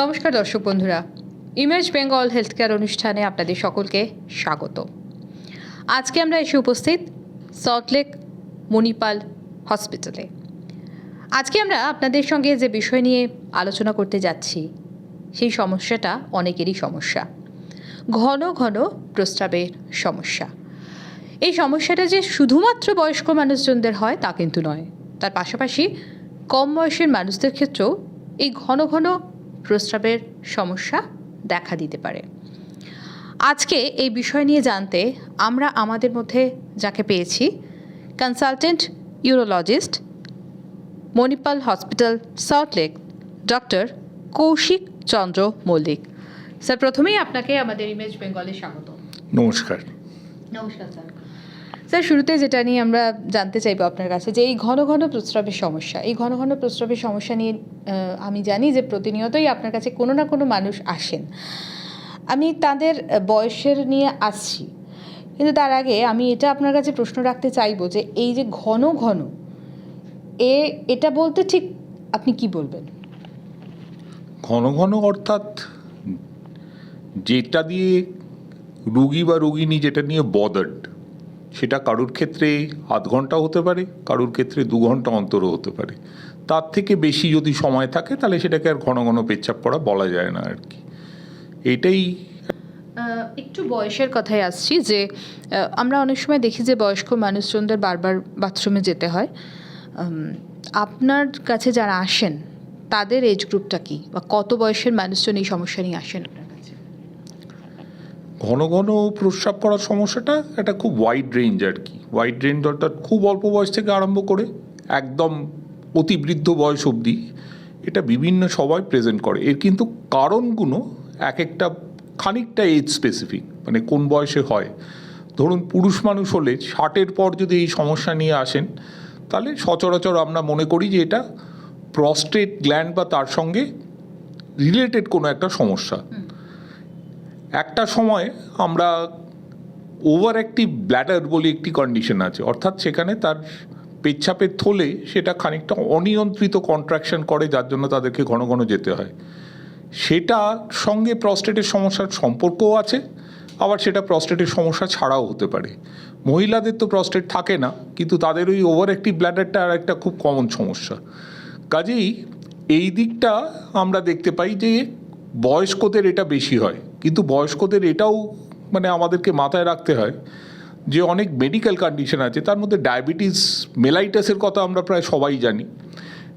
নমস্কার দর্শক বন্ধুরা ইমেজ বেঙ্গল হেলথ কেয়ার অনুষ্ঠানে আপনাদের সকলকে স্বাগত। আজকে আমরা এসে উপস্থিত সল্টলেক মণিপাল হসপিটালে আজকে আমরা আপনাদের সঙ্গে যে বিষয় নিয়ে আলোচনা করতে যাচ্ছি, সেই সমস্যাটা অনেকেরই সমস্যা। ঘন ঘন প্রস্রাবের সমস্যা। এই সমস্যাটা যে শুধুমাত্র বয়স্ক মানুষজনদের হয় তা কিন্তু নয়, তার পাশাপাশি কম বয়সের মানুষদের ক্ষেত্রেও এই ঘন ঘন প্রস্রাবের সমস্যা দেখা দিতে পারে। আজকে এই বিষয় নিয়ে জানতে আমরা আমাদের মধ্যে যাকে পেয়েছি consultant urologist Manipal hospital Salt Lake doctor Kaushik Chandra Mallick. Sir প্রথমেই আপনাকে আমাদের ইমেজ বেঙ্গলে স্বাগত নমস্কার। নমস্কার স্যার স্যার শুরুতে যেটা নিয়ে আমরা জানতে চাইব আপনার কাছে, যে এই ঘন ঘন প্রস্রাবের সমস্যা, এই ঘন ঘন প্রস্রাবের সমস্যা নিয়ে আমি জানি যে প্রতিনিয়তই আপনার কাছে কোনো না কোনো মানুষ আসেন। আমি তাদের বয়সের নিয়ে আসছি, কিন্তু তার আগে আমি এটা আপনার কাছে প্রশ্ন রাখতে চাইব যে এই যে ঘন ঘন, এ, এটা বলতে ঠিক আপনি কি বলবেন? ঘন ঘন অর্থাৎ যেটা দিয়ে রুগী বা রুগিনী যেটা নিয়ে বদার্ড সেটা কারুর ক্ষেত্রে আধ ঘণ্টা হতে পারে, কারুর ক্ষেত্রে দু ঘণ্টা অন্তরও হতে পারে। তার থেকে বেশি যদি সময় থাকে, তাহলে সেটাকে আর ঘন ঘন পেচ্ছাপ পড়া বলা যায় না আর কি। এটাই একটু বয়সের কথায় আসছি যে আমরা অনেক সময় দেখি যে বয়স্ক মানুষজনদের বারবার বাথরুমে যেতে হয়। আপনার কাছে যারা আসেন, তাদের এজ গ্রুপটা কি? বা কত বয়সের মানুষজন এই সমস্যা নিয়ে আসেন? ঘন ঘন প্রস্রাব করার সমস্যাটা একটা খুব ওয়াইড রেঞ্জ আর কি। ওয়াইড রেঞ্জ অর্থাৎ খুব অল্প বয়স থেকে আরম্ভ করে একদম অতি বৃদ্ধ বয়স অবধি এটা বিভিন্ন সবাই প্রেজেন্ট করে। এর কিন্তু কারণগুলো এক একটা খানিকটা এজ স্পেসিফিক মানে কোন বয়সে হয়। ধরুন পুরুষ মানুষ হলে ষাটের পর যদি এই সমস্যা নিয়ে আসেন, তাহলে সচরাচর আমরা মনে করি যে এটা প্রস্টেট গ্ল্যান্ড বা তার সঙ্গে রিলেটেড কোনো একটা সমস্যা। একটা সময় আমরা ওভার অ্যাক্টিভ ব্ল্যাডার বলে একটি কন্ডিশন আছে। অর্থাৎ সেখানে তার পেচ্ছাপের থলে সেটা খানিকটা অনিয়ন্ত্রিত কন্ট্রাকশন করে, যার জন্য তাদেরকে ঘন ঘন যেতে হয়। সেটা সঙ্গে প্রস্টেটের সমস্যার সম্পর্কও আছে, আবার সেটা প্রস্টেটের সমস্যা ছাড়াও হতে পারে। মহিলাদের তো প্রস্টেট থাকে না, কিন্তু তাদের ওই ওভার অ্যাক্টিভ ব্ল্যাডারটা আর একটা খুব কমন সমস্যা। কাজেই এই দিকটা আমরা দেখতে পাই যে বয়স্কদের এটা বেশি হয়। কিন্তু বয়স্কদের এটাও মানে আমাদেরকে মাথায় রাখতে হয় যে অনেক মেডিকেল কন্ডিশন আছে, তার মধ্যে ডায়াবেটিস মেলাইটাসের কথা আমরা প্রায় সবাই জানি।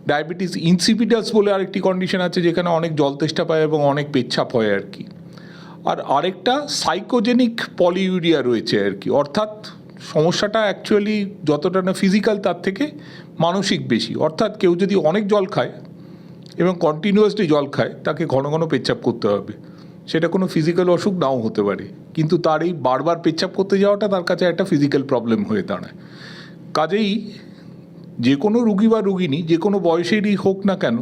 ডায়াবেটিস ইনসিপিডাস বলে আরেকটি কন্ডিশন আছে যেখানে অনেক জল তেষ্টা পায় এবং অনেক পেচ্ছাপ হয় আর কি। আর আরেকটা সাইকোজেনিক পলিউরিয়া রয়েছে আর কি, অর্থাৎ সমস্যাটা অ্যাকচুয়ালি যতটা না ফিজিক্যাল তার থেকে মানসিক বেশি। অর্থাৎ কেউ যদি অনেক জল খায় এবং কন্টিনিউয়াসলি জল খায়, তাকে ঘন ঘন পেচ্ছাপ করতে হবে। সেটা কোনো ফিজিক্যাল অসুখ নাও হতে পারে। কিন্তু তার এই বারবার পেচ্ছাপ করতে যাওয়াটা তার কাছে একটা ফিজিক্যাল প্রবলেম হয়ে দাঁড়ায়। কাজেই যে কোনো রুগী বা রুগিনী, যে কোনো বয়সেরই হোক না কেন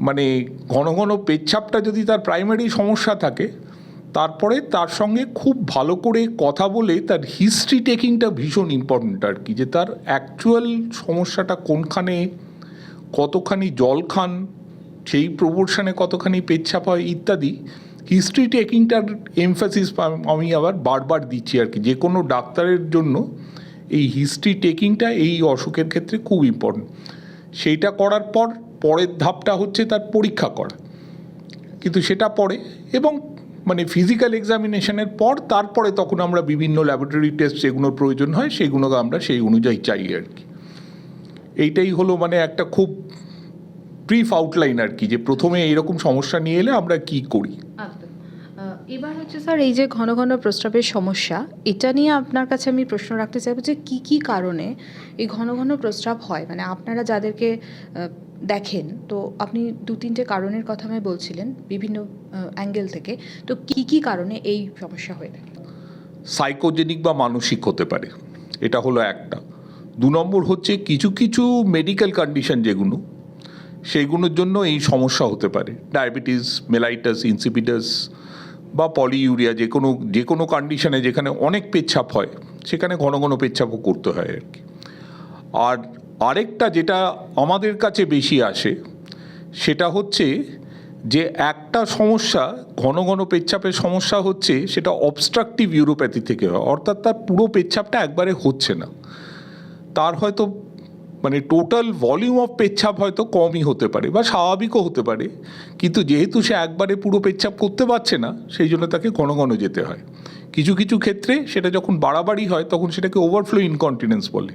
মানে ঘন ঘন পেচ্ছাপটা যদি তার প্রাইমারি সমস্যা থাকে, তারপরে তার সঙ্গে খুব ভালো করে কথা বলে তার হিস্ট্রি টেকিংটা ভীষণ ইম্পর্ট্যান্ট আর কি। যে তার অ্যাকচুয়াল সমস্যাটা কোনখানে, কতখানি জল খান সেই প্রপোর্শনে কতখানি পেচ্ছাপ হয় ইত্যাদি হিস্ট্রি টেকিংটার এমফাসিস আমি আবার বারবার দিচ্ছি আর কি। যে কোনো ডাক্তারের জন্য এই হিস্ট্রি টেকিংটা এই অসুখের ক্ষেত্রে খুব ইম্পর্টেন্ট সেইটা করার পর পরের ধাপটা হচ্ছে তার পরীক্ষা করা। কিন্তু সেটা পরে এবং মানে ফিজিক্যাল এক্সামিনেশনের পর তারপরে তখন আমরা বিভিন্ন ল্যাবরেটরি টেস্ট যেগুলোর প্রয়োজন হয় সেগুলোকে আমরা সেই অনুযায়ী চাই আর কি। এইটাই হলো মানে একটা খুব ব্রিফ আউটলাইন আর কি? যে প্রথমে এইরকম সমস্যা নিয়ে এলে আমরা কি করি? এবার হচ্ছে স্যার এই যে ঘন ঘন প্রস্রাবের সমস্যা এটা নিয়ে আপনার কাছে আমি প্রশ্ন রাখতে চাইব যে কি কি কারণে এই ঘন ঘন প্রস্রাব হয়? মানে আপনারা যাদেরকে দেখেন তো আপনি দু তিনটে কারণের কথা আমি বলছিলেন বিভিন্ন অ্যাঙ্গেল থেকে তো কি কি কারণে এই সমস্যা হয়ে থাকে? সাইকোজেনিক বা মানসিক হতে পারে। এটা হলো একটা। দু নম্বর হচ্ছে কিছু কিছু মেডিকেল কন্ডিশন যেগুলো সেইগুলোর জন্য এই সমস্যা হতে পারে। ডায়াবেটিস, মেলাইটাস, ইনসিপিটাস বা পলিইউরিয়া যে কোনো যে কোনো কন্ডিশনে যেখানে অনেক পেচ্ছাপ হয়, সেখানে ঘন ঘন পেচ্ছাপও করতে হয় আর কি। আর আরেকটা যেটা আমাদের কাছে বেশি আসে, সেটা হচ্ছে যে একটা সমস্যা, ঘন ঘন পেচ্ছাপের সমস্যা হচ্ছে, সেটা অবস্ট্রাকটিভ ইউরোপ্যাথি থেকে হয়। অর্থাৎ তার পুরো পেচ্ছাপটা একবারে হচ্ছে না। তার হয়তো মানে টোটাল ভলিউম অফ পেচ্ছাপ হয়তো কমই হতে পারে বা স্বাভাবিকও হতে পারে। কিন্তু যেহেতু সে একবারে পুরো পেচ্ছাপ করতে পারছে না, সেই জন্য তাকে ঘন ঘন যেতে হয়। কিছু কিছু ক্ষেত্রে সেটা যখন বাড়াবাড়ি হয়, তখন সেটাকে ওভারফ্লো ইনকন্টিনেন্স বলে।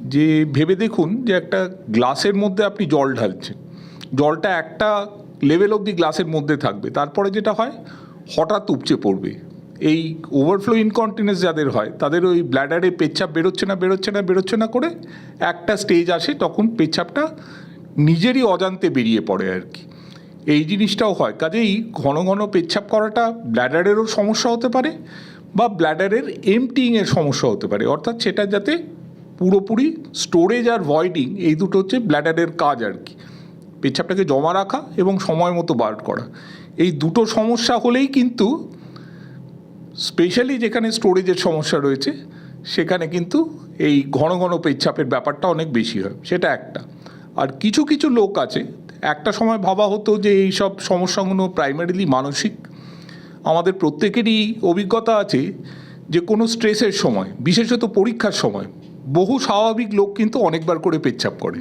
যে ভেবে দেখুন যে একটা গ্লাসের মধ্যে আপনি জল ঢালছেন। জলটা একটা লেভেল অবধি গ্লাসের মধ্যে থাকবে। তারপরে যেটা হয়, হঠাৎ উপচে পড়বে। এই ওভারফ্লো ইনকন্টিনেন্স যাদের হয়, তাদের ওই ব্ল্যাডারে পেচ্ছাপ বেরোচ্ছে না বেরোচ্ছে না বেরোচ্ছে না করে একটা স্টেজ আসে তখন পেচ্ছাপটা নিজেরই অজান্তে বেরিয়ে পড়ে আর কি। এই জিনিসটাও হয়। কাজেই ঘন ঘন পেচ্ছাপ করাটা ব্ল্যাডারেরও সমস্যা হতে পারে বা ব্ল্যাডারের এমটিংয়ের সমস্যা হতে পারে। অর্থাৎ সেটা যাতে পুরোপুরি স্টোরেজ আর ভয়েডিং এই দুটো হচ্ছে ব্ল্যাডারের কাজ আর কি। পেচ্ছাপটাকে জমা রাখা এবং সময় মতো বার করা। এই দুটো সমস্যা হলেই কিন্তু স্পেশালি যেখানে স্টোরেজের সমস্যা রয়েছে, সেখানে কিন্তু এই ঘন ঘন পেচ্ছাপের ব্যাপারটা অনেক বেশি হয়, সেটা একটা। আর কিছু কিছু লোক আছে, একটা সময় ভাবা হতো যে এই সব সমস্যাগুলো প্রাইমারিলি মানসিক। আমাদের প্রত্যেকেরই অভিজ্ঞতা আছে যে কোনো স্ট্রেসের সময়, বিশেষত পরীক্ষার সময়, বহু স্বাভাবিক লোক কিন্তু অনেকবার করে পেচ্ছাপ করে।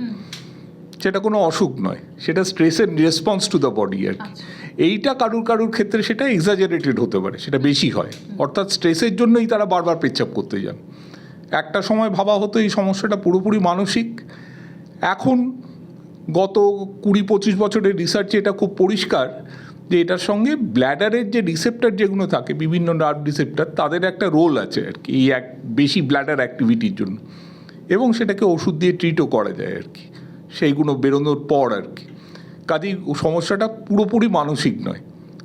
সেটা কোনো অসুখ নয় সেটা স্ট্রেসের রেসপন্স টু দ্য বডি আর কি। এইটা কারুর কারুর ক্ষেত্রে সেটা এক্সাজারেটেড হতে পারে সেটা বেশি হয়। অর্থাৎ স্ট্রেসের জন্যই তারা বারবার পেচ্ছাপ করতে যান। একটা সময় ভাবা হতো এই সমস্যাটা পুরোপুরি মানসিক। এখন গত কুড়ি পঁচিশ বছরের রিসার্চে এটা খুব পরিষ্কার যে এটার সঙ্গে ব্ল্যাডারের যে রিসেপ্টার যেগুলো থাকে বিভিন্ন নার্ভ রিসেপ্টার তাদের একটা রোল আছে আর কি এই এক বেশি ব্ল্যাডার অ্যাক্টিভিটির জন্য। এবং সেটাকে ওষুধ দিয়ে ট্রিটও করা যায় আর কি। সেইগুলো বেরোনোর পর আর কি। কাজেই সমস্যাটা পুরোপুরি মানসিক নয়।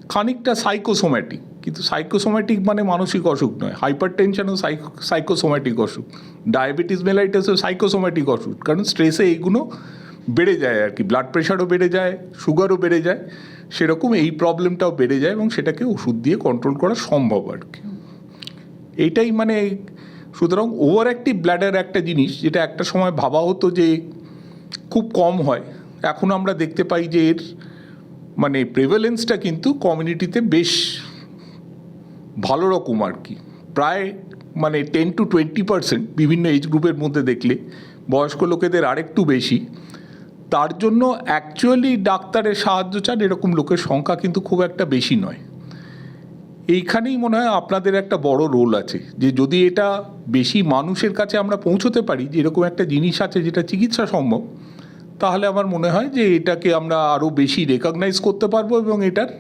খানিকটা সাইকোসোম্যাটিক কিন্তু সাইকোসোম্যাটিক মানে মানসিক অসুখ নয়। হাইপার টেনশনও সাইকোসোম্যাটিক অসুখ। ডায়াবেটিস মেলাইটাসও সাইকোসোম্যাটিক অসুখ। কারণ স্ট্রেসে এইগুলো বেড়ে যায় আর কি। ব্লাড প্রেশারও বেড়ে যায় সুগারও বেড়ে যায়। সেরকম এই প্রবলেমটাও বেড়ে যায় এবং সেটাকে ওষুধ দিয়ে কন্ট্রোল করা সম্ভব আর কি। এইটাই মানে সুতরাং ওভার অ্যাক্টিভ ব্ল্যাডার একটা জিনিস, যেটা একটা সময় ভাবা হতো যে খুব কম হয়। এখন আমরা দেখতে পাই যে এর মানে প্রেভেলেন্সটা কিন্তু কমিউনিটিতে বেশ ভালো রকম আর কি। প্রায় মানে টেন টু টোয়েন্টি পার্সেন্ট বিভিন্ন এজ গ্রুপের মধ্যে দেখলে, বয়স্ক লোকেদের আরেকটু বেশি। তার জন্য অ্যাকচুয়ালি ডাক্তারের সাহায্য চান এরকম লোকের সংখ্যা কিন্তু খুব একটা বেশি নয়। এইখানেই মনে হয় আপনাদের একটা বড় রোল আছে যে যদি এটা বেশি মানুষের কাছে আমরা পৌঁছতে পারি যে এরকম একটা জিনিস আছে যেটা চিকিৎসা সম্ভব তাহলে আমার মনে হয় যে এটাকে আমরা আরও বেশি রেকগনাইজ করতে পারব এবং এটার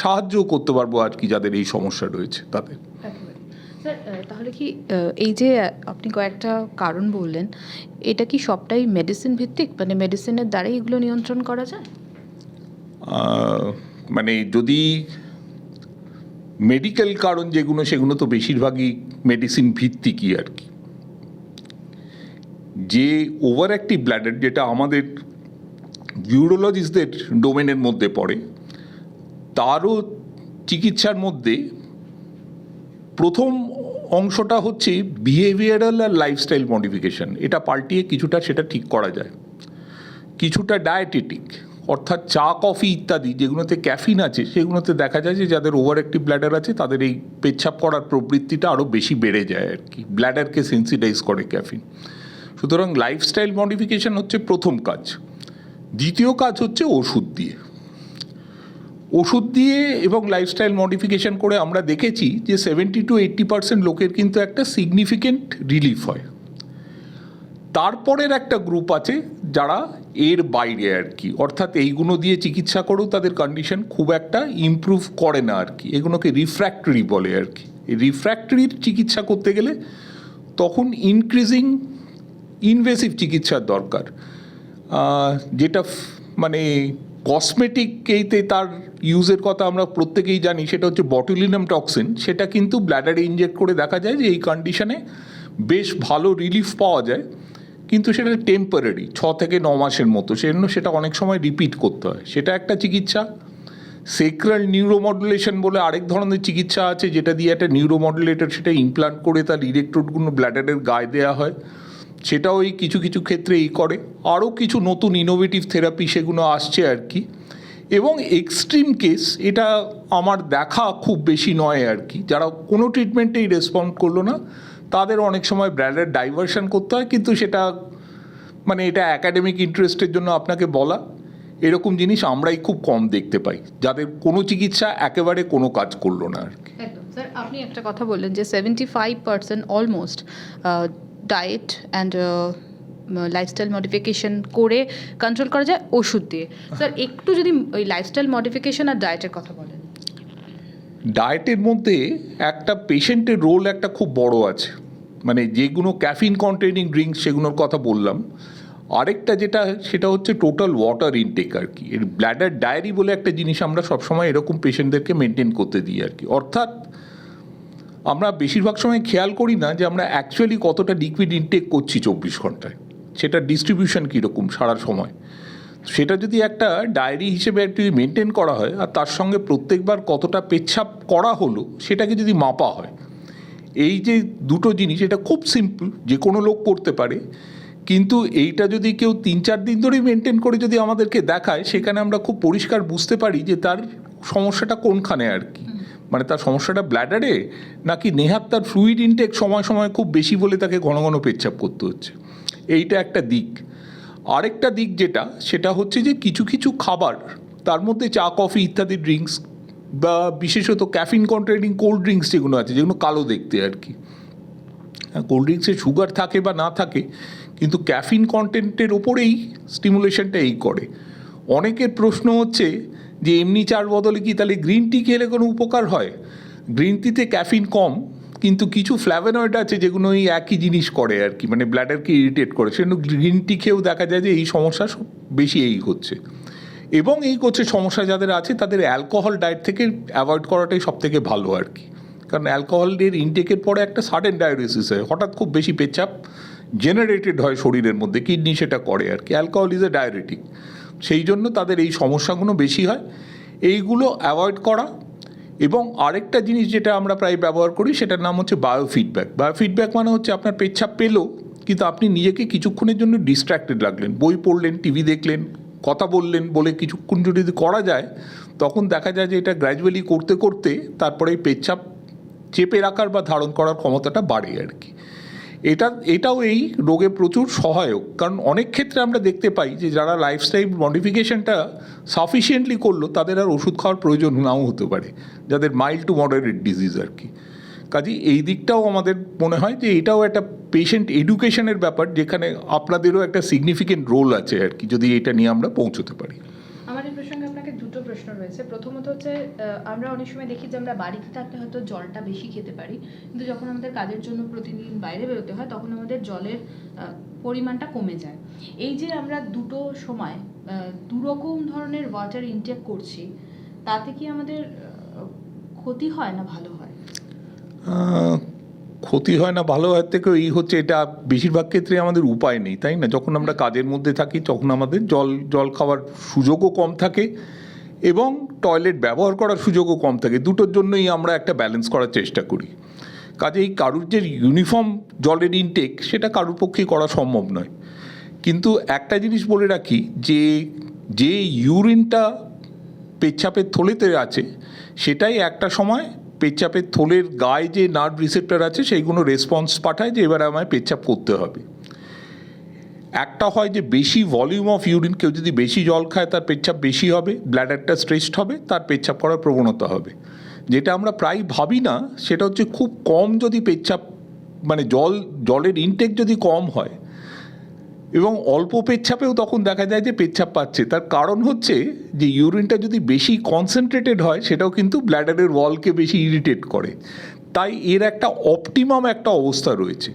সাহায্যও করতে পারব আর কি যাদের এই সমস্যা রয়েছে তাদের। তাহলে কি এই যে আপনি কয়েকটা কারণ বললেন এটা কি সবটাই মেডিসিন ভিত্তিক? মানে মেডিসিনের দ্বারাই এগুলো নিয়ন্ত্রণ করা যায়? মানে যদি মেডিকেল কারণ যেগুলো, সেগুলো তো বেশিরভাগই মেডিসিন ভিত্তিকই আর কি। যে ওভার অ্যাক্টিভ ব্ল্যাডার যেটা আমাদের ইউরোলজিস্টদের ডোমেনের মধ্যে পড়ে, তারও চিকিৎসার মধ্যে প্রথম অংশটা হচ্ছে বিহেভিয়ারাল আর লাইফস্টাইল মডিফিকেশন এটা পাল্টিয়ে কিছুটা সেটা ঠিক করা যায়। কিছুটা ডায়েটেটিক অর্থাৎ চা, কফি ইত্যাদি যেগুলোতে ক্যাফিন আছে, সেগুলোতে দেখা যায় যে যাদের ওভার অ্যাক্টিভ ব্ল্যাডার আছে, তাদের এই পেচ্ছাপ করার প্রবৃত্তিটা আরও বেশি বেড়ে যায় আর কি। ব্ল্যাডারকে সেন্সিটাইজ করে ক্যাফিন। সুতরাং লাইফস্টাইল মডিফিকেশন হচ্ছে প্রথম কাজ। দ্বিতীয় কাজ হচ্ছে ওষুধ দিয়ে। ওষুধ দিয়ে এবং লাইফস্টাইল মডিফিকেশন করে আমরা দেখেছি যে সেভেন্টি টু এইট্টি পার্সেন্ট লোকের কিন্তু একটা সিগনিফিকেন্ট রিলিফ হয়। তারপরের একটা গ্রুপ আছে যারা এর বাইরে আর কি। অর্থাৎ এইগুলো দিয়ে চিকিৎসা করেও তাদের কন্ডিশন খুব একটা ইমপ্রুভ করে না আর কি। এগুলোকে রিফ্র্যাক্টরি বলে আর কি। রিফ্র্যাক্টরির চিকিৎসা করতে গেলে তখন ইনক্রিজিং ইনভেসিভ চিকিৎসার দরকার। যেটা মানে কসমেটিক এইতে তার ইউজের কথা আমরা প্রত্যেকেই জানি, সেটা হচ্ছে বটুলিনাম টক্সিন সেটা কিন্তু ব্ল্যাডারে ইনজেক্ট করে দেখা যায় যে এই কন্ডিশনে বেশ ভালো রিলিফ পাওয়া যায়। কিন্তু সেটা টেম্পারারি ছ থেকে ন মাসের মতো। সেজন্য সেটা অনেক সময় রিপিট করতে হয়। সেটা একটা চিকিৎসা। সেক্রাল নিউরোমডুলেশন বলে আরেক ধরনের চিকিৎসা আছে, যেটা দিয়ে একটা নিউরোমডুলেটর সেটা ইমপ্লান্ট করে তার ইলেকট্রোডগুলো ব্ল্যাডারের গায়ে দেওয়া হয়। সেটাও এই কিছু কিছু ক্ষেত্রে এই করে। আরও কিছু নতুন ইনোভেটিভ থেরাপি সেগুলো আসছে আর কি। এবং এক্সট্রিম কেস এটা আমার দেখা খুব বেশি নয় আর কি। যারা কোনো ট্রিটমেন্টেই রেসপন্ড করল না তাদের অনেক সময় ব্র্যান্ডের ডাইভারশন করতে হয় কিন্তু সেটা মানে এটা একাডেমিক ইন্টারেস্টের জন্য আপনাকে বলা। এরকম জিনিস আমরাই খুব কম দেখতে পাই যাদের কোনো চিকিৎসা একেবারে কোনো কাজ করল না আর কি। স্যার আপনি একটা কথা বললেন যে seventy five percent almost diet and lifestyle modification করে কন্ট্রোল করা যায় ওষুধ দিয়ে। স্যার একটু যদি ওই লাইফস্টাইল মডিফিকেশন আর ডায়েটের কথা বলেন। ডায়েটের মধ্যে একটা পেশেন্টের রোল একটা খুব বড় আছে। মানে যেগুলো ক্যাফিন কন্টেনিং ড্রিঙ্কস সেগুলোর কথা বললাম। আরেকটা যেটা, সেটা হচ্ছে টোটাল ওয়াটার ইনটেক আর কি। এর ব্ল্যাডার ডায়েরি বলে একটা জিনিস আমরা সবসময় এরকম পেশেন্টদেরকে মেনটেন করতে দিই আর কি। অর্থাৎ আমরা বেশিরভাগ সময় খেয়াল করি না যে আমরা অ্যাকচুয়ালি কতটা লিকুইড ইনটেক করছি চব্বিশ ঘন্টায়। সেটা ডিস্ট্রিবিউশন কীরকম সারা সময়। সেটা যদি একটা ডায়েরি হিসেবে যদি মেনটেন করা হয়, আর তার সঙ্গে প্রত্যেকবার কতটা পেচ্ছাপ করা হলো, সেটাকে যদি মাপা হয়। এই যে দুটো জিনিস, এটা খুব সিম্পল যে কোনো লোক করতে পারে। কিন্তু এইটা যদি কেউ তিন চার দিন ধরেই মেনটেন করে যদি আমাদেরকে দেখায়, সেখানে আমরা খুব পরিষ্কার বুঝতে পারি যে তার সমস্যাটা কোনখানে আর কি। মানে তার সমস্যাটা ব্ল্যাডারে নাকি নেহাত তার ফ্লুইড ইনটেক সময় সময় খুব বেশি বলে তাকে ঘন ঘন পেচ্ছাপ করতে হচ্ছে। এইটা একটা দিক। আরেকটা দিক যেটা, সেটা হচ্ছে যে কিছু কিছু খাবার, তার মধ্যে চা, কফি ইত্যাদি ড্রিঙ্কস বা বিশেষত ক্যাফিন কন্টেনিং কোল্ড ড্রিঙ্কস যেগুলো আছে, যেগুলো কালো দেখতে আর কি। কোল্ড ড্রিঙ্কসে সুগার থাকে বা না থাকে, কিন্তু ক্যাফিন কন্টেন্টের ওপরেই স্টিমুলেশনটা এই করে। অনেকের প্রশ্ন হচ্ছে যে, এমনি চার বদলে কি তাহলে গ্রিন টি খেলে কোনো উপকার হয়? গ্রিন টিতে ক্যাফিন কম কিন্তু কিছু ফ্ল্যাভেনয়েড আছে যেগুলো এই একই জিনিস করে আর কি মানে ব্ল্যাডারকে ইরিটেট করে। সেগুলো গ্রিন টি খেয়েও দেখা যায় যে এই সমস্যা বেশি এই হচ্ছে। এবং এই করছে সমস্যা যাদের আছে, তাদের অ্যালকোহল ডায়েট থেকে অ্যাভয়েড করাটাই সব থেকে ভালো আর কি। কারণ অ্যালকোহলের ইনটেকের পরে একটা সাডেন ডায়াবেটিস হয়, হঠাৎ খুব বেশি পেচাপ জেনারেটেড হয় শরীরের মধ্যে কিডনি সেটা করে আর কি। অ্যালকোহল ইজ এ ডায়াবেটিক সেই জন্য তাদের এই সমস্যাগুলো বেশি হয়। এইগুলো অ্যাভয়েড করা এবং আরেকটা জিনিস যেটা আমরা প্রায় ব্যবহার করি, সেটার নাম হচ্ছে বায়ো ফিডব্যাক বায়ো ফিডব্যাক মানে হচ্ছে আপনার পেচ্ছাপ পেল, কিন্তু আপনি নিজেকে কিছুক্ষণের জন্য ডিস্ট্র্যাক্টেড লাগলেন বই পড়লেন টিভি দেখলেন, কথা বললেন বলে কিছুক্ষণ যদি করা যায়, তখন দেখা যায় যে এটা গ্র্যাজুয়ালি করতে করতে তারপরে এই পেচ্ছাপ চেপে রাখার বা ধারণ করার ক্ষমতাটা বাড়ে আর কি। এটা, এটাও এই রোগে প্রচুর সহায়ক। কারণ অনেক ক্ষেত্রে আমরা দেখতে পাই যে যারা লাইফস্টাইল মডিফিকেশনটা সাফিসিয়েন্টলি করল, তাদের আর ওষুধ খাওয়ার প্রয়োজন নাও হতে পারে। যাদের মাইল্ড টু মডারেট ডিজিজ আর কি। কাজেই এই দিকটাও আমাদের মনে হয় যে এটাও একটা পেশেন্ট এডুকেশনের ব্যাপার, যেখানে আপনাদেরও একটা সিগনিফিকেন্ট রোল আছে আর কি, যদি এটা নিয়ে আমরা পৌঁছতে পারি আমার এই প্রসঙ্গে আপনাকে দুটো প্রশ্ন রয়েছে। প্রথমত হচ্ছে আমরা অনেক সময় দেখি যে আমরা বাড়িতে থাকলে হয়তো জলটা বেশি খেতে পারি। কিন্তু যখন আমাদের কাজের জন্য প্রতিদিন বাইরে বেরোতে হয় তখন আমাদের জলের পরিমাণটা কমে যায়। এই যে আমরা দুটো সময় দুরকম ধরনের ওয়াটার ইনটেক করছি তাতে কি আমাদের ক্ষতি হয় না ভালো হয়? ক্ষতি হয় না ভালো হয় থেকে এই হচ্ছে এটা বেশিরভাগ ক্ষেত্রে আমাদের উপায় নেই তাই না? যখন আমরা কাজের মধ্যে থাকি তখন আমাদের জল জল খাওয়ার সুযোগও কম থাকে। এবং টয়লেট ব্যবহার করার সুযোগও কম থাকে। দুটোর জন্যই আমরা একটা ব্যালেন্স করার চেষ্টা করি। কাজেই কারুর যে ইউনিফর্ম জলের ইনটেক সেটা কারুর পক্ষে করা সম্ভব নয়। কিন্তু একটা জিনিস বলে রাখি, যে যে ইউরিনটা পেচ্ছাপের থলেতে আছে, সেটাই একটা সময় পেচ্ছাপের থলের গায়ে যে নার্ভ রিসেপ্টার আছে, সেইগুলো রেসপন্স পাঠায় যে এবারে আমায় পেচ্ছাপ করতে হবে। একটা হয় যে বেশি ভলিউম অফ ইউরিন কেউ যদি বেশি জল খায়, তার পেচ্ছাপ বেশি হবে ব্ল্যাডারটা স্ট্রেসড হবে, তার পেচ্ছাপ করার প্রবণতা হবে। যেটা আমরা প্রায় ভাবি না, সেটা হচ্ছে খুব কম যদি পেচ্ছাপ মানে জল, জলের ইনটেক যদি কম হয়, এবং অল্প পেচ্ছাপেও তখন দেখা যায় যে পেচ্ছাপ পাচ্ছে। তার কারণ হচ্ছে যে ইউরিনটা যদি বেশি কনসেন্ট্রেটেড হয়, সেটাও কিন্তু ব্ল্যাডারের ওয়ালকে বেশি ইরিটেট করে। তাই এর একটা অপটিমাম একটা অবস্থা রয়েছে।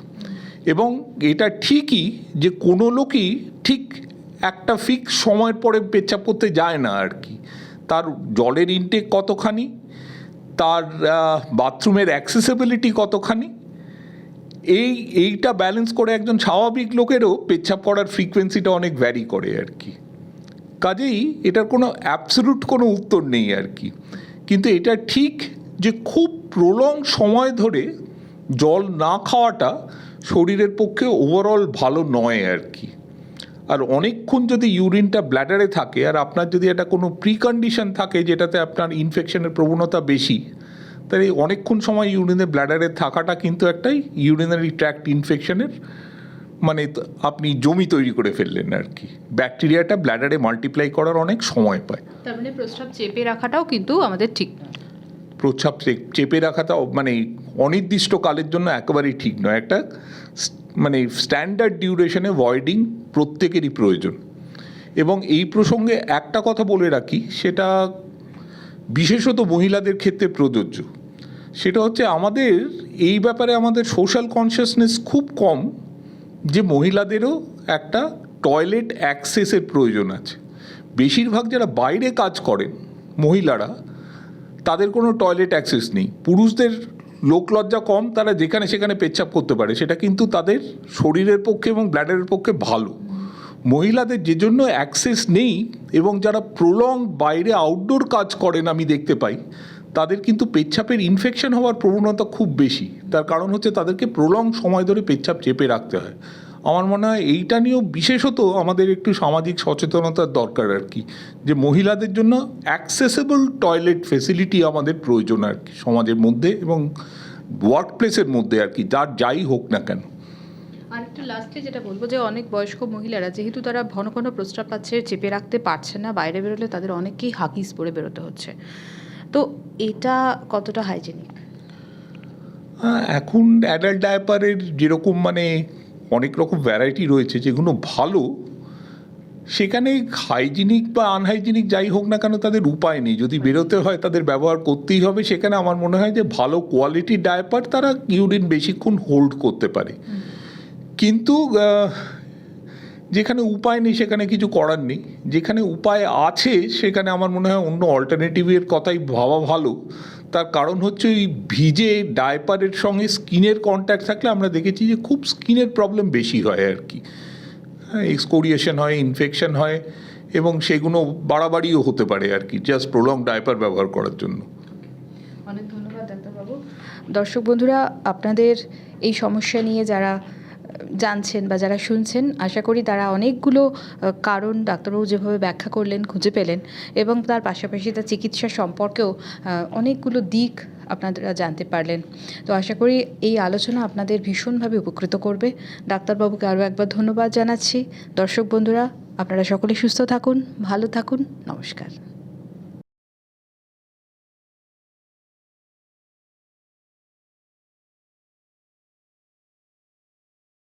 এবং এটা ঠিকই যে কোনো লোকই ঠিক একটা ফিক্স সময়ের পরে পেচ্ছাপ করতে যায় না আর কি। তার জলের ইনটেক কতখানি? তার বাথরুমের অ্যাক্সেসিবিলিটি কতখানি? এই, এইটা ব্যালেন্স করে একজন স্বাভাবিক লোকেরও পেচ্ছাপ করার ফ্রিকোয়েন্সিটা অনেক ভ্যারি করে আর কি। কাজেই এটার কোনো অ্যাবসলুট কোনো উত্তর নেই আর কি। কিন্তু এটা ঠিক যে খুব প্রলং সময় ধরে জল না খাওয়াটা শরীরের পক্ষে ওভারঅল ভালো নয় আর কি। আর অনেকক্ষণ যদি ইউরিনটা ব্ল্যাডারে থাকে, আর আপনার যদি একটা কোনো প্রিকন্ডিশন থাকে যেটাতে আপনার ইনফেকশনের প্রবণতা বেশি, তাহলে অনেকক্ষণ সময় ইউরিনে ব্ল্যাডারে থাকাটা কিন্তু একটাই ইউরিনারি ট্র্যাক্ট ইনফেকশনের মানে আপনি জমি তৈরি করে ফেললেন আর কি। ব্যাকটেরিয়াটা ব্ল্যাডারে মাল্টিপ্লাই করার অনেক সময় পায়। তার মানে প্রস্রাব চেপে রাখাটাও কিন্তু আমাদের ঠিক চে- চেপে রাখাটা মানে অনির্দিষ্ট কালের জন্য একেবারেই ঠিক নয়। একটা মানে স্ট্যান্ডার্ড ডিউরেশনে ভয়েডিং প্রত্যেকেরই প্রয়োজন। এবং এই প্রসঙ্গে একটা কথা বলে রাখি, সেটা বিশেষত মহিলাদের ক্ষেত্রে প্রযোজ্য। সেটা হচ্ছে আমাদের, এই ব্যাপারে আমাদের সোশ্যাল কনসিয়াসনেস খুব কম, যে মহিলাদেরও একটা টয়লেট অ্যাক্সেসের প্রয়োজন আছে। বেশিরভাগ যারা বাইরে কাজ করেন, মহিলারা তাদের কোনো টয়লেট অ্যাক্সেস নেই। পুরুষদের লোকলজ্জা কম, তারা যেখানে সেখানে পেচ্ছাপ করতে পারে। সেটা কিন্তু তাদের শরীরের পক্ষে এবং ব্ল্যাডারের পক্ষে ভালো। মহিলাদের যে জন্য অ্যাক্সেস নেই এবং যারা প্রলং বাইরে আউটডোর কাজ করেন আমি দেখতে পাই, তাদের কিন্তু পেচ্ছাপের ইনফেকশন হওয়ার প্রবণতা খুব বেশি। তার কারণ হচ্ছে তাদেরকে প্রলং সময় ধরে পেচ্ছাপ চেপে রাখতে হয়। আমার মনে হয় এইটা নিয়েও বিশেষত আমাদের একটু সামাজিক সচেতনতার দরকার আর কি। যে মহিলাদের জন্য অ্যাক্সেসেবল টয়লেট ফেসিলিটি আমাদের প্রয়োজন আর কি সমাজের মধ্যে এবং ওয়ার্ক প্লেসের মধ্যে আর কি যার যাই হোক না কেন। আর একটু লাস্টে যেটা বলব যে অনেক বয়স্ক মহিলারা যেহেতু তারা ঘন ঘন প্রস্রাব পাচ্ছে চেপে রাখতে পারছে না বাইরে বেরোলে তাদের অনেককেই হাগিস পরে বেরোতে হচ্ছে। তো এটা কতটা হাইজেনিক এখন অ্যাডাল্ট ডায়াপারের যেরকম মানে অনেক রকম ভ্যারাইটি রয়েছে যেগুলো ভালো। সেখানে হাইজিনিক বা আনহাইজিনিক যাই হোক না কেন তাদের উপায় নেই। যদি বেরোতে হয় তাদের ব্যবহার করতেই হবে। সেখানে আমার মনে হয় যে ভালো কোয়ালিটির ডায়াপার তারা ইউরিন বেশিক্ষণ হোল্ড করতে পারে। কিন্তু যেখানে উপায় নেই, সেখানে কিছু করার নেই। যেখানে উপায় আছে, সেখানে আমার মনে হয় অন্য অল্টারনেটিভের কথাই ভাবা ভালো। তার কারণ হচ্ছে ওই ভিজে ডায়পারের সঙ্গে স্কিনের কন্ট্যাক্ট থাকলে আমরা দেখেছি যে খুব স্কিনের প্রবলেম বেশি হয় আর কি। হ্যাঁ এক্সকোরিয়েশন হয় ইনফেকশন হয় এবং সেগুলো বাড়াবাড়িও হতে পারে আর কি জাস্ট প্রলং ডায়পার ব্যবহার করার জন্য। অনেক ধন্যবাদ ডাক্তারবাবু। দর্শক বন্ধুরা, আপনাদের এই সমস্যা নিয়ে যারা জানছেন বা যারা শুনছেন, আশা করি তারা অনেকগুলো কারণ ডাক্তারবাবু যেভাবে ব্যাখ্যা করলেন, খুঁজে পেলেন এবং তার পাশাপাশি তার চিকিৎসা সম্পর্কেও অনেকগুলো দিক আপনারা জানতে পারলেন। তো আশা করি এই আলোচনা আপনাদের ভীষণভাবে উপকৃত করবে। ডাক্তারবাবুকে আরও একবার ধন্যবাদ জানাচ্ছি। দর্শক বন্ধুরা, আপনারা সকলে সুস্থ থাকুন, ভালো থাকুন, নমস্কার।